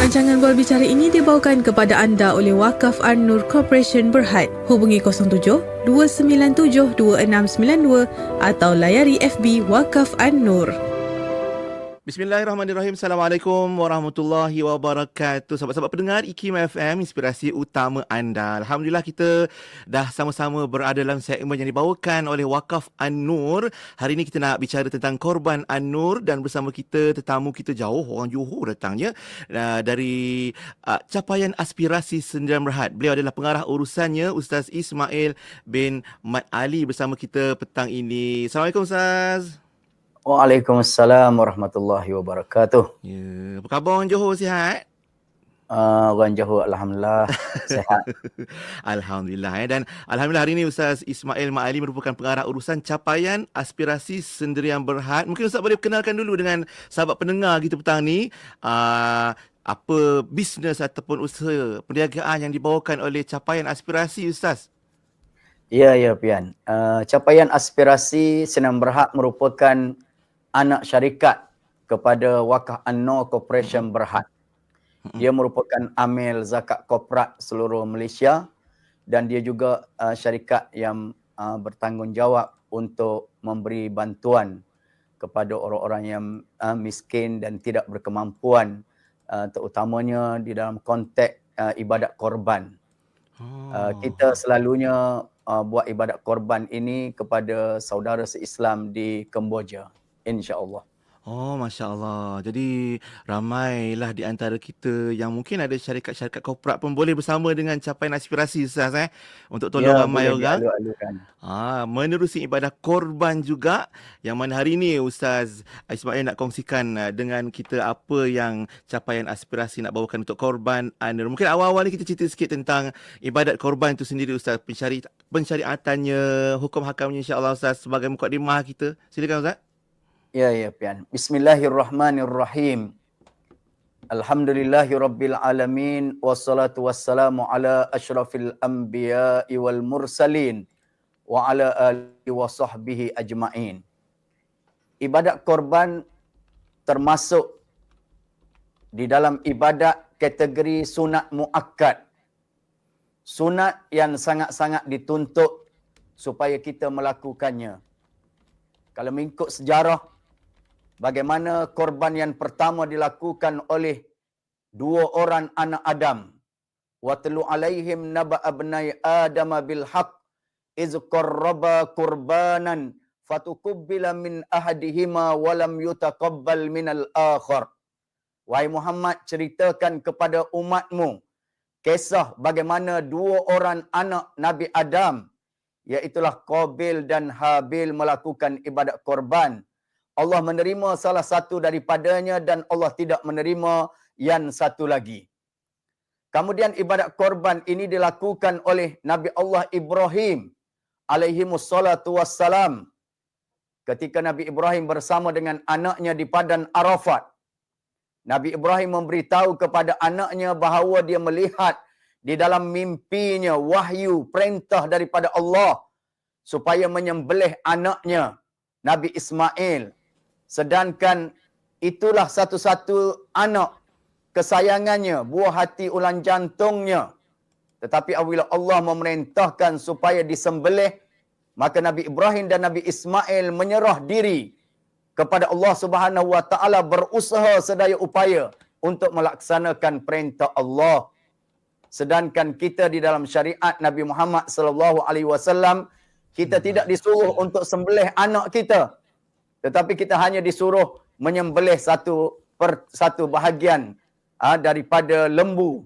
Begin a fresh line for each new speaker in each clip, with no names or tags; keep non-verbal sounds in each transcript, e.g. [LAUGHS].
Rancangan Bual Bicara ini dibawakan kepada anda oleh Wakaf An-Nur Corporation Berhad. Hubungi 07 297 2692 atau layari FB Wakaf An-Nur.
Bismillahirrahmanirrahim. Assalamualaikum warahmatullahi wabarakatuh. Sahabat-sahabat pendengar IKIM FM, inspirasi utama anda. Alhamdulillah kita dah sama-sama berada dalam segmen yang dibawakan oleh Wakaf An-Nur. Hari ini kita nak bicara tentang korban An-Nur dan bersama kita tetamu kita jauh, orang Johor datangnya uh, dari uh, capaian aspirasi Sendirian Berhad. Beliau adalah pengarah urusannya Ustaz Ismail bin Mat Ali bersama kita petang ini. Assalamualaikum Ustaz.
Waalaikumsalam warahmatullahi wabarakatuh.
Ya, apa khabar orang Johor sihat?
Uh, orang Johor Alhamdulillah [LAUGHS] sehat.
Alhamdulillah ya. Dan Alhamdulillah hari ini Ustaz Ismail Ma'ali merupakan pengarah urusan capaian aspirasi sendirian berhad. Mungkin Ustaz boleh kenalkan dulu dengan sahabat pendengar kita petang ni. Uh, apa bisnes ataupun usaha perniagaan yang dibawakan oleh capaian aspirasi Ustaz?
Ya, ya Pian. Uh, capaian aspirasi Senam Berhad merupakan anak syarikat kepada Wakaf An-Nur Corporation Berhad. Dia merupakan amil zakat korporat seluruh Malaysia dan dia juga uh, syarikat yang uh, bertanggungjawab untuk memberi bantuan kepada orang-orang yang uh, miskin dan tidak berkemampuan uh, terutamanya di dalam konteks uh, ibadat korban. Oh. Uh, kita selalunya uh, buat ibadat korban ini kepada saudara seislam di Kemboja insya-Allah.
Oh, Masya Allah. Jadi, ramailah di antara kita yang mungkin ada syarikat-syarikat korporat pun boleh bersama dengan capaian aspirasi Ustaz eh, untuk tolong ya, ramai orang. Ah, menerusi ibadah korban juga yang mana hari ini Ustaz Ismail nak kongsikan uh, dengan kita apa yang capaian aspirasi nak bawakan untuk korban. Mungkin awal-awal ni kita cerita sikit tentang ibadat korban itu sendiri Ustaz. Pensyari pensyariatannya, hukum hakamnya insya-Allah Ustaz sebagai mukadimah kita. Silakan Ustaz.
Ya, ya, pian. Bismillahirrahmanirrahim. Alhamdulillahi rabbil alamin. Wassalatu wassalamu ala ashrafil anbiya'i wal mursalin. Wa ala alihi wa sahbihi ajma'in. Ibadat korban termasuk di dalam ibadat kategori sunat muakkad. Sunat yang sangat-sangat dituntut supaya kita melakukannya. Kalau mengikut sejarah, bagaimana korban yang pertama dilakukan oleh dua orang anak Adam. Watlu alaihim naba abnai Adam bil haq iz qarraba qurbanan fatukubbila min ahadihima walam yutaqabbal min al akhar. Wahai Muhammad ceritakan kepada umatmu kisah bagaimana dua orang anak Nabi Adam iaitulah Qabil dan Habil melakukan ibadat korban Allah menerima salah satu daripadanya dan Allah tidak menerima yang satu lagi. Kemudian ibadat korban ini dilakukan oleh Nabi Allah Ibrahim alaihi wassalatu wassalam. Ketika Nabi Ibrahim bersama dengan anaknya di padan Arafat. Nabi Ibrahim memberitahu kepada anaknya bahawa dia melihat di dalam mimpinya wahyu perintah daripada Allah supaya menyembelih anaknya Nabi Ismail Sedangkan itulah satu-satu anak kesayangannya, buah hati ulang jantungnya. Tetapi apabila Allah memerintahkan supaya disembelih, maka Nabi Ibrahim dan Nabi Ismail menyerah diri kepada Allah Subhanahu wa taala berusaha sedaya upaya untuk melaksanakan perintah Allah. Sedangkan kita di dalam syariat Nabi Muhammad sallallahu alaihi wasallam kita tidak disuruh untuk sembelih anak kita tetapi kita hanya disuruh menyembelih satu per satu bahagian ha, daripada lembu.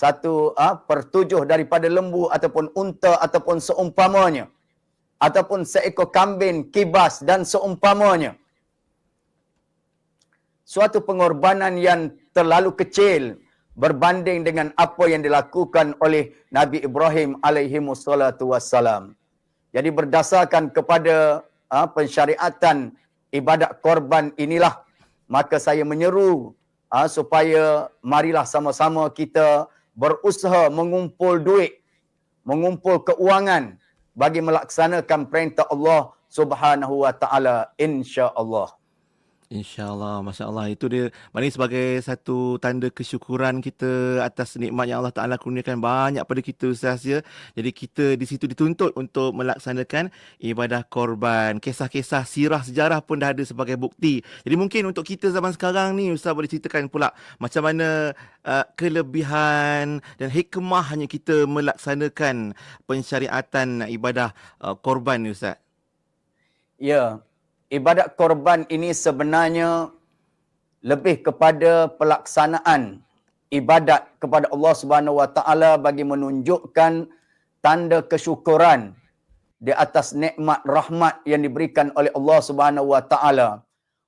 Satu ha, per tujuh daripada lembu ataupun unta ataupun seumpamanya. Ataupun seekor kambing kibas dan seumpamanya. Suatu pengorbanan yang terlalu kecil berbanding dengan apa yang dilakukan oleh Nabi Ibrahim alaihi wassalam. Jadi berdasarkan kepada uh, pensyariatan ibadat korban inilah. Maka saya menyeru uh, supaya marilah sama-sama kita berusaha mengumpul duit mengumpul keuangan bagi melaksanakan perintah Allah Subhanahu wa taala insya-Allah
InsyaAllah, Masya Allah. Itu dia, maknanya sebagai satu tanda kesyukuran kita atas nikmat yang Allah Ta'ala kurniakan banyak pada kita Ustaz ya. Jadi kita di situ dituntut untuk melaksanakan ibadah korban. Kisah-kisah sirah sejarah pun dah ada sebagai bukti. Jadi mungkin untuk kita zaman sekarang ni Ustaz boleh ceritakan pula macam mana uh, kelebihan dan hikmahnya kita melaksanakan pensyariatan ibadah uh, korban ni Ustaz.
Ya, ibadat korban ini sebenarnya lebih kepada pelaksanaan ibadat kepada Allah Subhanahu Wa Taala bagi menunjukkan tanda kesyukuran di atas nikmat rahmat yang diberikan oleh Allah Subhanahu Wa Taala.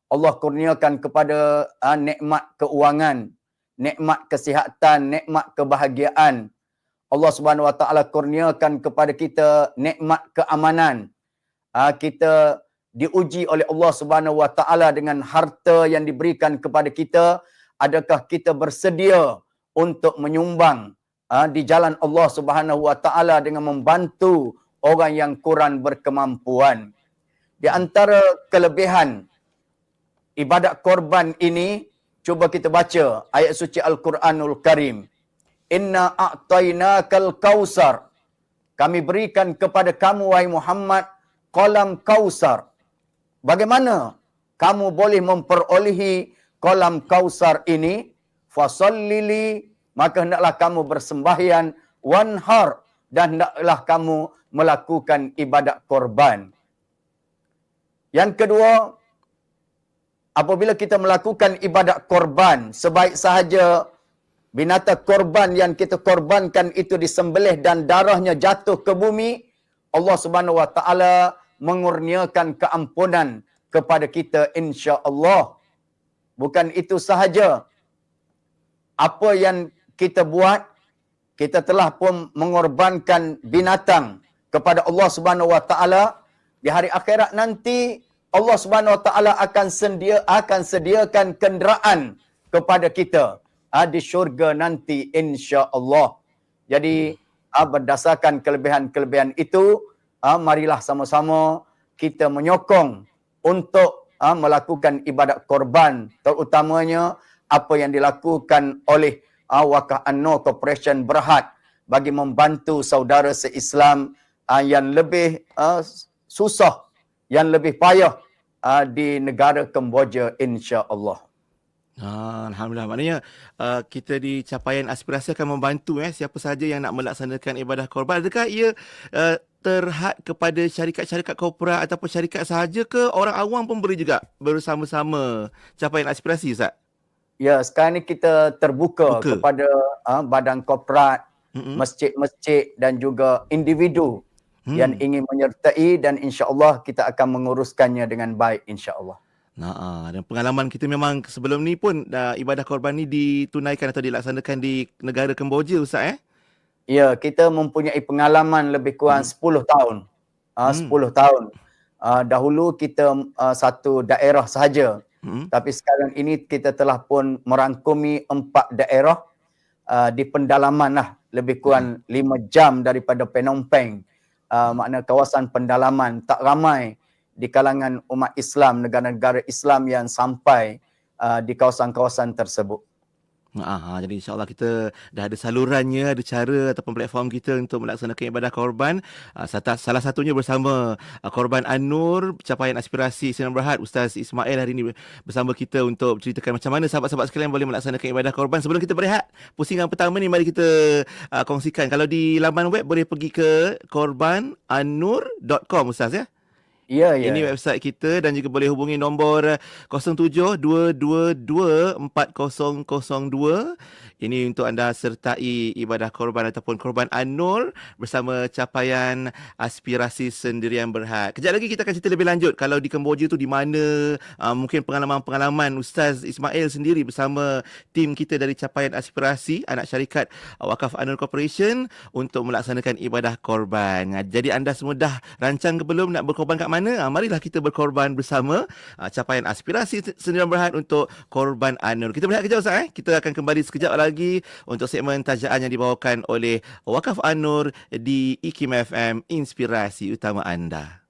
Allah kurniakan kepada uh, nikmat keuangan, nikmat kesihatan, nikmat kebahagiaan. Allah Subhanahu Wa Taala kurniakan kepada kita nikmat keamanan. Uh, kita diuji oleh Allah Subhanahu Wa Taala dengan harta yang diberikan kepada kita, adakah kita bersedia untuk menyumbang uh, di jalan Allah Subhanahu Wa Taala dengan membantu orang yang kurang berkemampuan. Di antara kelebihan ibadat korban ini, cuba kita baca ayat suci Al-Quranul Karim. Inna a'tainakal kausar. Kami berikan kepada kamu, wahai Muhammad, kolam kausar. Bagaimana kamu boleh memperolehi kolam kausar ini? Fasallili, maka hendaklah kamu bersembahyang wanhar dan hendaklah kamu melakukan ibadat korban. Yang kedua, apabila kita melakukan ibadat korban, sebaik sahaja binatang korban yang kita korbankan itu disembelih dan darahnya jatuh ke bumi, Allah Subhanahu Wa Taala mengurniakan keampunan kepada kita insya-Allah. Bukan itu sahaja. Apa yang kita buat kita telah pun mengorbankan binatang kepada Allah Subhanahu Wa Taala di hari akhirat nanti Allah Subhanahu Wa Taala akan sedia akan sediakan kenderaan kepada kita ah, di syurga nanti insya-Allah. Jadi ah, berdasarkan kelebihan-kelebihan itu uh, marilah sama-sama kita menyokong untuk uh, melakukan ibadat korban terutamanya apa yang dilakukan oleh uh, Wakaf Anno Corporation Berhad bagi membantu saudara seislam uh, yang lebih uh, susah yang lebih payah uh, di negara Kemboja insya-Allah.
Ah, Alhamdulillah. Maknanya uh, kita di capaian aspirasi akan membantu eh siapa sahaja yang nak melaksanakan ibadah korban. Adakah ia uh, terhad kepada syarikat-syarikat korporat ataupun syarikat sahaja ke orang awam pun boleh juga bersama-sama capaian aspirasi Ustaz?
Ya, sekarang ni kita terbuka Buka. kepada uh, badan korporat, mm-hmm. masjid-masjid dan juga individu hmm. yang ingin menyertai dan insya-Allah kita akan menguruskannya dengan baik insya-Allah.
Nah, dan pengalaman kita memang sebelum ni pun uh, ibadah korban ni ditunaikan atau dilaksanakan di negara Kemboja Ustaz eh?
Ya, kita mempunyai pengalaman lebih kurang hmm. 10 tahun. Uh, hmm. 10 tahun. Uh, dahulu kita uh, satu daerah sahaja. Hmm. Tapi sekarang ini kita telah pun merangkumi empat daerah uh, di pendalaman lah. Lebih kurang hmm. 5 jam daripada Phnom Penh. Uh, makna kawasan pendalaman. Tak ramai di kalangan umat Islam, negara-negara Islam yang sampai uh, di kawasan-kawasan tersebut.
Ah, jadi insyaAllah kita dah ada salurannya, ada cara ataupun platform kita untuk melaksanakan ibadah korban. Ah, salah satunya bersama ah, Korban An-Nur, capaian aspirasi Sinar Berhad, Ustaz Ismail hari ini bersama kita untuk ceritakan macam mana sahabat-sahabat sekalian boleh melaksanakan ibadah korban. Sebelum kita berehat, pusingan pertama ni mari kita uh, kongsikan. Kalau di laman web boleh pergi ke korbananur.com Ustaz ya.
Ya, ya.
Ini website kita dan juga boleh hubungi nombor 0722240002 ini untuk anda sertai ibadah korban ataupun korban An-Nur bersama capaian aspirasi sendirian berhad. Kejap lagi kita akan cerita lebih lanjut kalau di Kemboja tu di mana uh, mungkin pengalaman-pengalaman Ustaz Ismail sendiri bersama tim kita dari capaian aspirasi anak syarikat Wakaf An-Nur Corporation untuk melaksanakan ibadah korban. Uh, jadi anda semua dah rancang ke belum nak berkorban kat mana? Uh, marilah kita berkorban bersama uh, capaian aspirasi sendirian berhad untuk korban An-Nur. Kita berehat kejap Ustaz eh. Kita akan kembali sekejap lagi lagi untuk segmen tajaan yang dibawakan oleh Wakaf An-Nur di IKIM FM Inspirasi Utama Anda.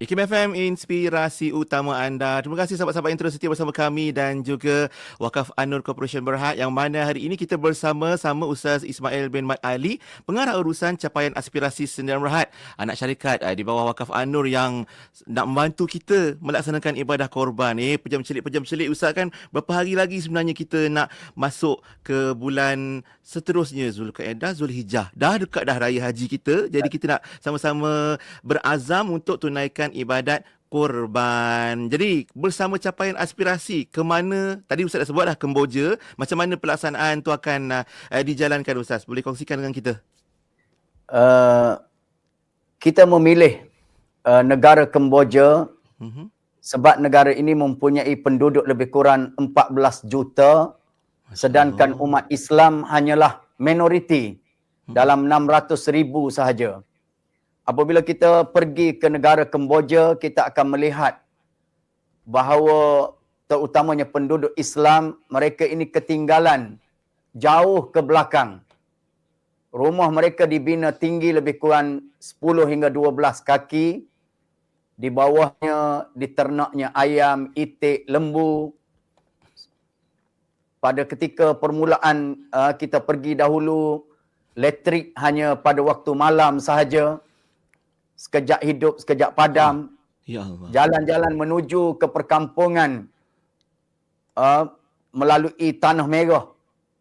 IKIM FM, inspirasi utama anda. Terima kasih sahabat-sahabat yang terus setia bersama kami dan juga Wakaf Anur Corporation Berhad yang mana hari ini kita bersama sama Ustaz Ismail bin Mat Ali, pengarah urusan capaian aspirasi Sendirian Berhad, anak syarikat uh, di bawah Wakaf Anur yang nak membantu kita melaksanakan ibadah korban. Eh, pejam celik, pejam celik Ustaz kan berapa hari lagi sebenarnya kita nak masuk ke bulan seterusnya Zulkaidah, Zulhijjah. Dah dekat dah raya haji kita. Jadi kita nak sama-sama berazam untuk tunaikan melaksanakan ibadat korban. Jadi bersama capaian aspirasi ke mana tadi Ustaz dah sebut dah Kemboja, macam mana pelaksanaan tu akan uh, dijalankan Ustaz? Boleh kongsikan dengan kita?
Uh, kita memilih uh, negara Kemboja uh-huh. sebab negara ini mempunyai penduduk lebih kurang 14 juta sedangkan umat Islam hanyalah minoriti uh-huh. dalam 600 ribu sahaja apabila kita pergi ke negara Kemboja, kita akan melihat bahawa terutamanya penduduk Islam, mereka ini ketinggalan jauh ke belakang. Rumah mereka dibina tinggi lebih kurang 10 hingga 12 kaki. Di bawahnya diternaknya ayam, itik, lembu. Pada ketika permulaan uh, kita pergi dahulu, elektrik hanya pada waktu malam sahaja sekejap hidup, sekejap padam. Ya Allah. Jalan-jalan menuju ke perkampungan uh, melalui tanah merah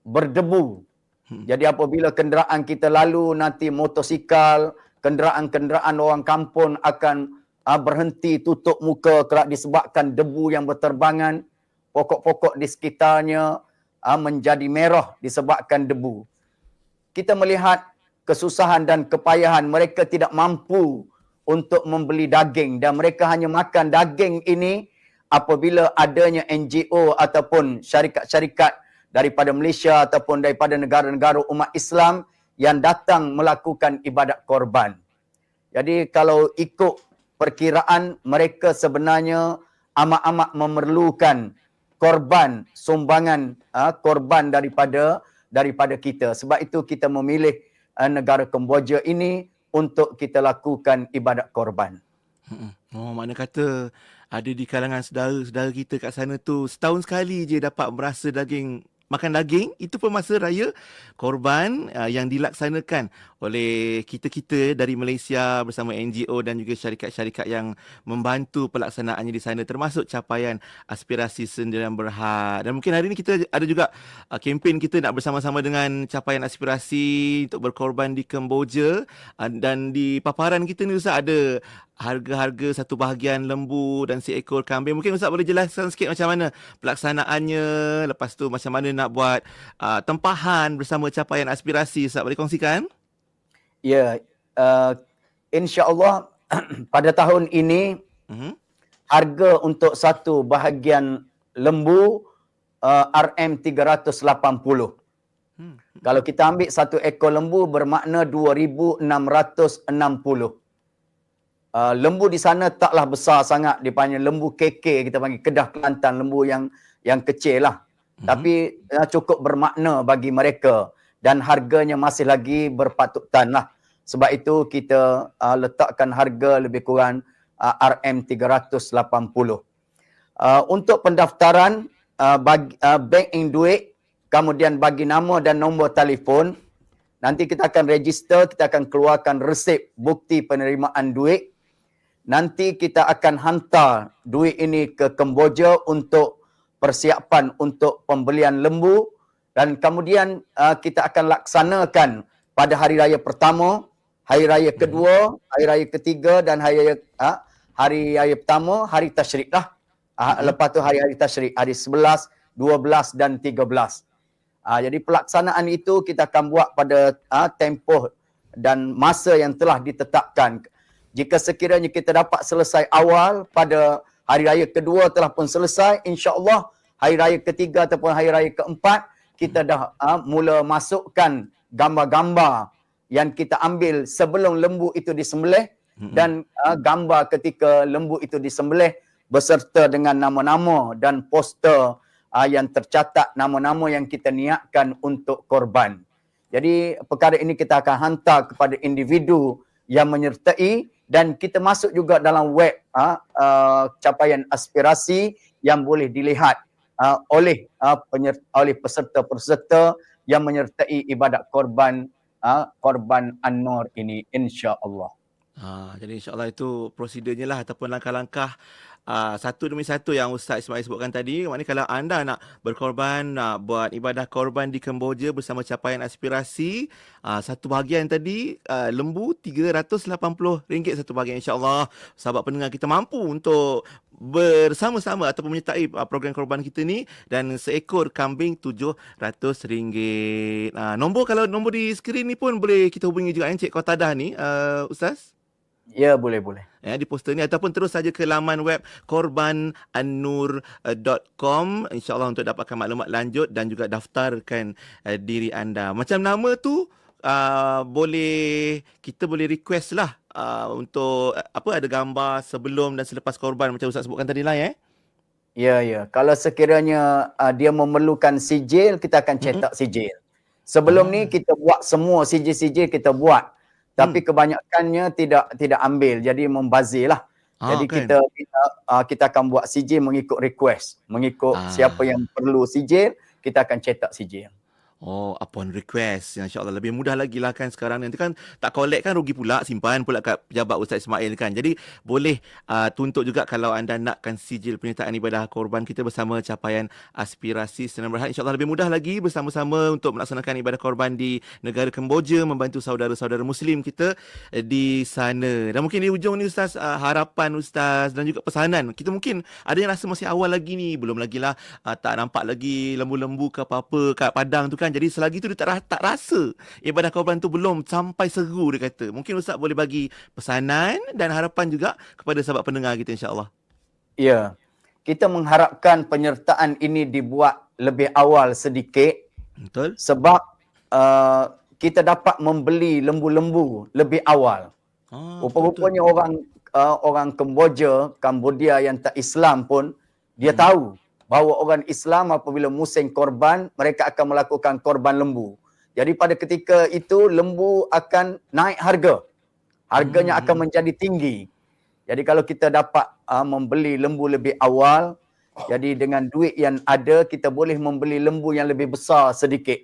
berdebu. Hmm. Jadi apabila kenderaan kita lalu nanti motosikal, kenderaan-kenderaan orang kampung akan uh, berhenti tutup muka kerana disebabkan debu yang berterbangan. Pokok-pokok di sekitarnya uh, menjadi merah disebabkan debu. Kita melihat kesusahan dan kepayahan mereka tidak mampu untuk membeli daging dan mereka hanya makan daging ini apabila adanya NGO ataupun syarikat-syarikat daripada Malaysia ataupun daripada negara-negara umat Islam yang datang melakukan ibadat korban. Jadi kalau ikut perkiraan mereka sebenarnya amat-amat memerlukan korban sumbangan uh, korban daripada daripada kita. Sebab itu kita memilih uh, negara Kemboja ini untuk kita lakukan ibadat korban.
Oh, mana kata ada di kalangan saudara-saudara kita kat sana tu setahun sekali je dapat merasa daging makan daging itu pun masa raya korban uh, yang dilaksanakan oleh kita-kita dari Malaysia bersama NGO dan juga syarikat-syarikat yang membantu pelaksanaannya di sana termasuk capaian aspirasi sendirian berhad. Dan mungkin hari ini kita ada juga uh, kempen kita nak bersama-sama dengan capaian aspirasi untuk berkorban di Kemboja uh, dan di paparan kita ni Ustaz ada harga-harga satu bahagian lembu dan seekor kambing. Mungkin Ustaz boleh jelaskan sikit macam mana pelaksanaannya, lepas tu macam mana nak buat uh, tempahan bersama capaian aspirasi. Ustaz boleh kongsikan?
Ya, uh, insya-Allah [CLEARS THROAT] pada tahun ini uh-huh. harga untuk satu bahagian lembu uh, RM 380. Hmm. Kalau kita ambil satu ekor lembu bermakna 2660. Uh, lembu di sana taklah besar sangat. Dipanggil lembu keke kita panggil kedah Kelantan lembu yang yang kecil lah. Mm-hmm. tapi uh, cukup bermakna bagi mereka. Dan harganya masih lagi berpatutan lah. Sebab itu kita uh, letakkan harga lebih kurang uh, RM380 uh, untuk pendaftaran uh, bagi, uh, bank in duit kemudian bagi nama dan nombor telefon. Nanti kita akan register kita akan keluarkan resip bukti penerimaan duit nanti kita akan hantar duit ini ke Kemboja untuk persiapan untuk pembelian lembu dan kemudian uh, kita akan laksanakan pada hari raya pertama, hari raya kedua, hari raya ketiga dan hari raya uh, hari raya pertama, hari tasyrik lah. Uh, lepas tu hari-hari tasyrik, hari 11, 12 dan 13. Uh, jadi pelaksanaan itu kita akan buat pada uh, tempoh dan masa yang telah ditetapkan jika sekiranya kita dapat selesai awal pada hari raya kedua telah pun selesai, insya-Allah hari raya ketiga ataupun hari raya keempat kita dah uh, mula masukkan gambar-gambar yang kita ambil sebelum lembu itu disembelih mm-hmm. dan uh, gambar ketika lembu itu disembelih beserta dengan nama-nama dan poster uh, yang tercatat nama-nama yang kita niatkan untuk korban. Jadi perkara ini kita akan hantar kepada individu yang menyertai dan kita masuk juga dalam web uh, uh, capaian aspirasi yang boleh dilihat uh, oleh uh, penyerta, oleh peserta-peserta yang menyertai ibadat korban uh, korban An-Nur ini insya-Allah.
Ha, jadi insya-Allah itu prosedurnya lah ataupun langkah-langkah uh, satu demi satu yang Ustaz Ismail sebutkan tadi. Maknanya kalau anda nak berkorban, nak buat ibadah korban di Kemboja bersama capaian aspirasi, uh, satu bahagian tadi uh, lembu RM380 satu bahagian insya-Allah. Sahabat pendengar kita mampu untuk bersama-sama ataupun menyertai program korban kita ni dan seekor kambing RM700. Uh, nombor kalau nombor di skrin ni pun boleh kita hubungi juga Encik Kotadah ni uh, Ustaz.
Ya, boleh boleh.
Ya di poster ni ataupun terus saja ke laman web korbanannur.com insyaallah untuk dapatkan maklumat lanjut dan juga daftarkan uh, diri anda. Macam nama tu uh, boleh kita boleh request lah uh, untuk uh, apa ada gambar sebelum dan selepas korban macam Ustaz sebutkan tadi lah ya.
Ya ya. Kalau sekiranya uh, dia memerlukan sijil kita akan cetak mm-hmm. sijil. Sebelum ah. ni kita buat semua sijil-sijil kita buat tapi hmm. kebanyakannya tidak tidak ambil jadi membazir lah ah, jadi kan? kita kita, uh, kita akan buat sijil mengikut request mengikut ah. siapa yang perlu sijil kita akan cetak sijil
Oh, upon request. Ya, InsyaAllah lebih mudah lagi lah kan sekarang. Nanti kan tak collect kan rugi pula. Simpan pula kat pejabat Ustaz Ismail kan. Jadi boleh uh, tuntut juga kalau anda nakkan sijil penyertaan ibadah korban kita bersama capaian aspirasi Senang Berhad. InsyaAllah lebih mudah lagi bersama-sama untuk melaksanakan ibadah korban di negara Kemboja. Membantu saudara-saudara Muslim kita uh, di sana. Dan mungkin di ujung ni Ustaz, uh, harapan Ustaz dan juga pesanan. Kita mungkin ada yang rasa masih awal lagi ni. Belum lagi lah uh, tak nampak lagi lembu-lembu ke apa-apa kat padang tu kan kan. Jadi selagi tu dia tak, tak rasa ibadah korban tu belum sampai seru dia kata. Mungkin Ustaz boleh bagi pesanan dan harapan juga kepada sahabat pendengar kita insyaAllah.
Ya. Kita mengharapkan penyertaan ini dibuat lebih awal sedikit.
Betul.
Sebab uh, kita dapat membeli lembu-lembu lebih awal. Ah, Rupa-rupanya orang uh, orang Kemboja, Kambodia yang tak Islam pun dia hmm. tahu bahawa orang Islam apabila musim korban, mereka akan melakukan korban lembu. Jadi pada ketika itu, lembu akan naik harga. Harganya hmm. akan menjadi tinggi. Jadi kalau kita dapat uh, membeli lembu lebih awal, jadi dengan duit yang ada, kita boleh membeli lembu yang lebih besar sedikit.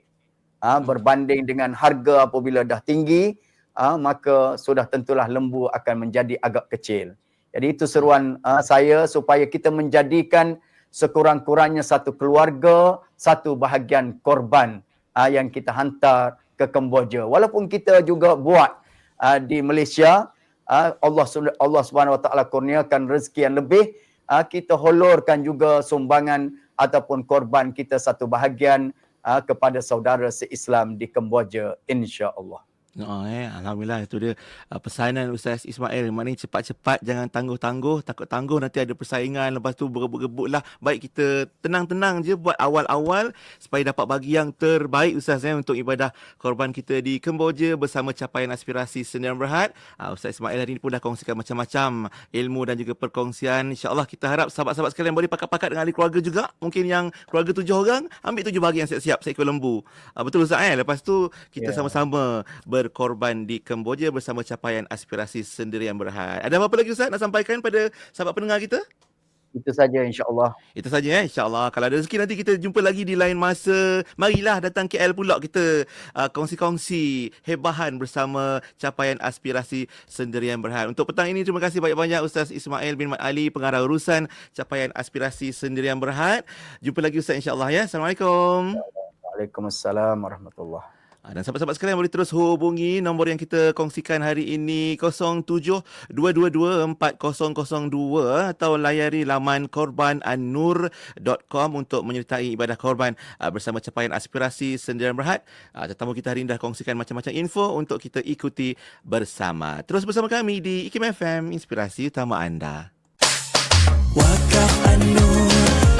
Uh, berbanding dengan harga apabila dah tinggi, uh, maka sudah tentulah lembu akan menjadi agak kecil. Jadi itu seruan uh, saya supaya kita menjadikan sekurang-kurangnya satu keluarga, satu bahagian korban uh, yang kita hantar ke Kemboja. Walaupun kita juga buat uh, di Malaysia, uh, Allah Allah Subhanahu Wa Taala kurniakan rezeki yang lebih, uh, kita holorkan juga sumbangan ataupun korban kita satu bahagian uh, kepada saudara se-Islam di Kemboja insya-Allah.
Oh, eh. Alhamdulillah itu dia uh, pesanan Ustaz Ismail. Maknanya cepat-cepat jangan tangguh-tangguh. Takut tangguh nanti ada persaingan. Lepas tu berebut-rebut lah. Baik kita tenang-tenang je buat awal-awal supaya dapat bagi yang terbaik Ustaz eh, untuk ibadah korban kita di Kemboja bersama capaian aspirasi Sendirian Berhad. Uh, Ustaz Ismail hari ini pun dah kongsikan macam-macam ilmu dan juga perkongsian. InsyaAllah kita harap sahabat-sahabat sekalian boleh pakat-pakat dengan ahli keluarga juga. Mungkin yang keluarga tujuh orang ambil tujuh bahagian siap-siap seekor lembu. Uh, betul Ustaz eh? Lepas tu kita yeah. sama-sama ber berkorban di Kemboja bersama capaian aspirasi sendirian berhad. Ada apa lagi Ustaz nak sampaikan pada sahabat pendengar kita?
Itu saja insya-Allah.
Itu saja ya insya-Allah. Kalau ada rezeki nanti kita jumpa lagi di lain masa. Marilah datang KL pula kita uh, kongsi-kongsi hebahan bersama capaian aspirasi sendirian berhad. Untuk petang ini terima kasih banyak-banyak Ustaz Ismail bin Mat Ali pengarah urusan capaian aspirasi sendirian berhad. Jumpa lagi Ustaz insya-Allah ya. Assalamualaikum.
Waalaikumsalam warahmatullahi
Ah, dan sahabat-sahabat sekalian boleh terus hubungi nombor yang kita kongsikan hari ini 0722240002 atau layari laman korbananur.com untuk menyertai ibadah korban ah, bersama capaian aspirasi sendirian berhad. Ah, tetamu kita hari ini dah kongsikan macam-macam info untuk kita ikuti bersama. Terus bersama kami di IKIM FM, inspirasi utama anda. Wakaf Anur,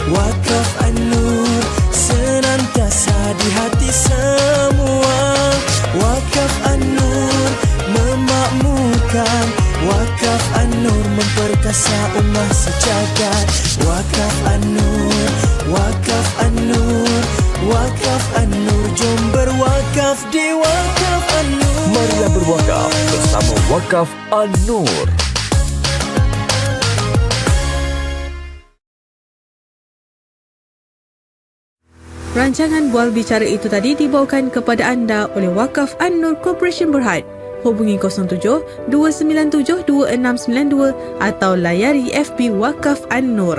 Wakaf Anur, senantiasa di hati semua memperkasa umat sejagat Wakaf An-Nur, Wakaf An-Nur Wakaf An-Nur, jom berwakaf di Wakaf An-Nur
Marilah berwakaf bersama Wakaf Wakaf An-Nur.
Rancangan Bual Bicara itu tadi dibawakan kepada anda oleh Wakaf An-Nur Corporation Berhad. Hubungi 07 297 2692 atau layari FB Wakaf An-Nur.